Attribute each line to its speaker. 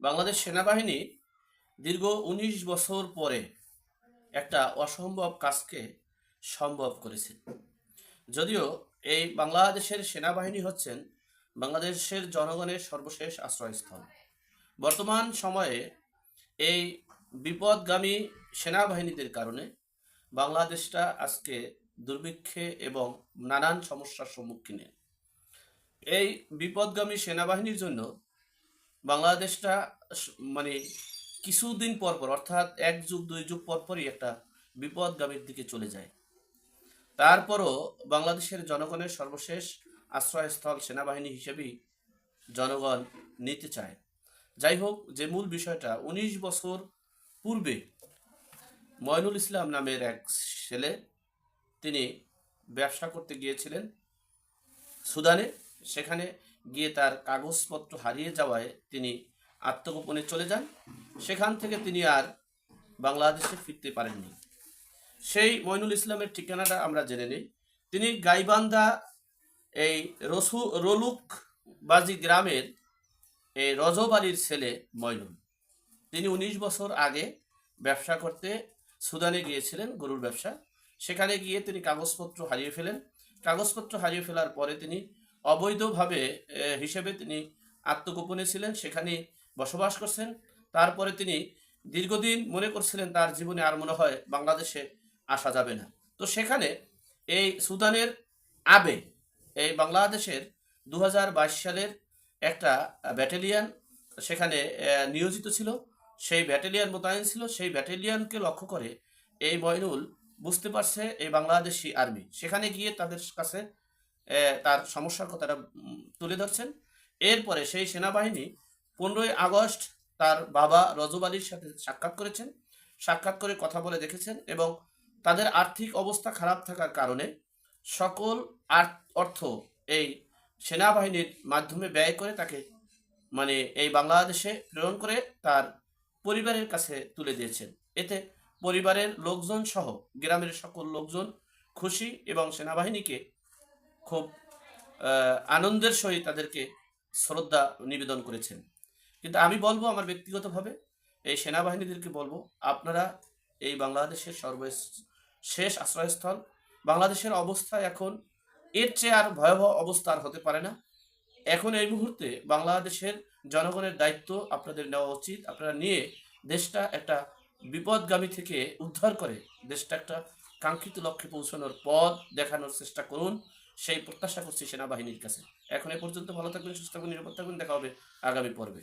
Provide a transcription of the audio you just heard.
Speaker 1: বাংলাদেশ সেনাবাহিনী দীর্ঘ উনিশ বছর পরে একটা অসম্ভব কাজকে সম্ভব করেছে। যদিও এই বাংলাদেশের সেনাবাহিনী হচ্ছেন বাংলাদেশের জনগণের সর্বশেষ আশ্রয়স্থল। বর্তমান সময়ে এই বিপদগামী সেনাবাহিনীদের কারণে বাংলাদেশটা আজকে দুর্ভিক্ষে এবং নানান সমস্যার সম্মুখীনে। এই বিপদগামী সেনাবাহিনীর জন্য বাংলাদেশটা মানে কিছুদিন পর পর, অর্থাৎ এক যুগ, দুই যুগ পর পরই একটা বিপদগামীর দিকে চলে যায়। তারপরও বাংলাদেশের জনগণের সর্বশেষ আশ্রয়স্থল সেনাবাহিনী হিসেবেই জনগণ নিতে চায়। যাই হোক, যে মূল বিষয়টা, উনিশ বছর পূর্বে ময়নুল ইসলাম নামের এক ছেলে, তিনি ব্যবসা করতে গিয়েছিলেন সুদানে। সেখানে গিয়ে তার কাগজপত্র হারিয়ে যাওয়ায় তিনি আত্মগোপনে চলে যান। সেখান থেকে তিনি আর বাংলাদেশে ফিরতে পারেননি। সেই মইনুল ইসলামের ঠিকানাটা আমরা জেনে নিই। তিনি গাইবান্ধা এই রসু রলুক বাজি গ্রামের এই রজবাড়ির ছেলে মইনুল। তিনি উনিশ বছর আগে ব্যবসা করতে সুদানে গিয়েছিলেন, গরুর ব্যবসা। সেখানে গিয়ে তিনি কাগজপত্র হারিয়ে ফেলেন। কাগজপত্র হারিয়ে ফেলার পরে তিনি অবৈধভাবে হিসেবে তিনি আত্মগোপনে ছিলেন, সেখানে বসবাস করছেন। তারপরে তিনি দীর্ঘদিন মনে করছিলেন তার জীবনে আর মনে হয় বাংলাদেশে আসা যাবে না। তো সেখানে এই সুদানের আবে, এই বাংলাদেশের দু হাজার বাইশ সালের একটা ব্যাটালিয়ান সেখানে নিয়োজিত ছিল। সেই ব্যাটালিয়ান মোতায়েন ছিল। সেই ব্যাটালিয়ানকে লক্ষ্য করে এই মইনুল বুঝতে পারছে এই বাংলাদেশি আর্মি। সেখানে গিয়ে তাদের কাছে তার সমস্যার কথাটা তুলে ধরছেন। এরপরে সেই সেনাবাহিনী পনেরোই আগস্ট তার বাবা রজব আলীর সাথে সাক্ষাৎ করেছেন। সাক্ষাৎ করে কথা বলে দেখেছেন এবং তাদের আর্থিক অবস্থা খারাপ থাকার কারণে সকল অর্থ এই সেনাবাহিনীর মাধ্যমে ব্যয় করে তাকে মানে এই বাংলাদেশে প্রেরণ করে তার পরিবারের কাছে তুলে দিয়েছেন। এতে পরিবারের লোকজন সহ গ্রামের সকল লোকজন খুশি এবং সেনাবাহিনীকে খুব আনন্দের সহিত তাদেরকে শ্রদ্ধা নিবেদন করেছেন। কিন্তু আমি বলব আমার ব্যক্তিগতভাবে, এই সেনাবাহিনীদেরকে বলব, আপনারা এই বাংলাদেশের সর্বশেষ আশ্রয়স্থল, বাংলাদেশের অবস্থা এখন এর চেয়ে আর ভয়াবহ অবস্থা আর হতে পারে না। এখন এই মুহূর্তে বাংলাদেশের জনগণের দায়িত্ব আপনাদের নেওয়া উচিত। আপনারা নিয়ে দেশটা একটা বিপদগামী থেকে উদ্ধার করে দেশটা একটা কাঙ্ক্ষিত লক্ষ্যে পৌঁছানোর পথ দেখানোর চেষ্টা করুন। সেই প্রত্যাশা করছি সেনাবাহিনীর কাছে। এখন এ পর্যন্ত ভালো থাকবেন, সুস্থ থাকবেন, নিরাপদ থাকবেন। দেখা হবে আগামী পর্বে।